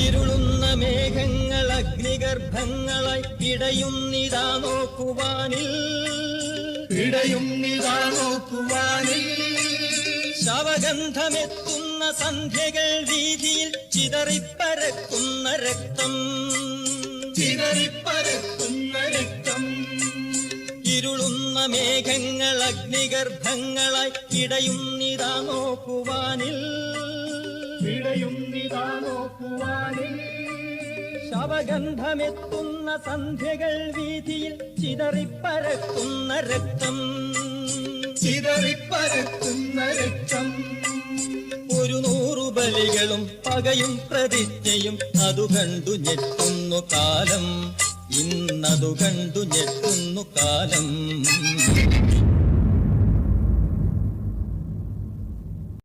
ഇരുളുന്ന മേഘങ്ങൾ അഗ്നിഗർഭങ്ങളായി ഇടയും നിതാ നോക്കുവാനില്ല ഇടയുന്നിതാ നോക്കുവാനിൽ. ശവഗന്ധമെത്തുന്ന സന്ധ്യകൾ വീതിയിൽ ചിതറിപ്പരക്കുന്ന രക്തം. ചിതറിപ്പരക്കുന്ന രക്തം. ഇരുളുന്ന മേഘങ്ങൾ അഗ്നിഗർഭങ്ങളായി ഇടയും നിതാ നോക്കുവാനിൽ. ഇടയും നിതാ നോക്കുവാനിൽ. ശവഗന്ധമെത്തുന്ന സന്ധ്യകൾ വീതിയിൽ ചിതറിപ്പരക്കുന്ന രക്തം. ചിതറിപ്പരക്കുന്ന രക്തം. ഒരു നൂറു ബലികളും പകയും പ്രതിജ്ഞയും അതു കണ്ടു ഞെട്ടുന്നു കാലം. ഇന്നതു കണ്ടു ഞെട്ടുന്നു കാലം.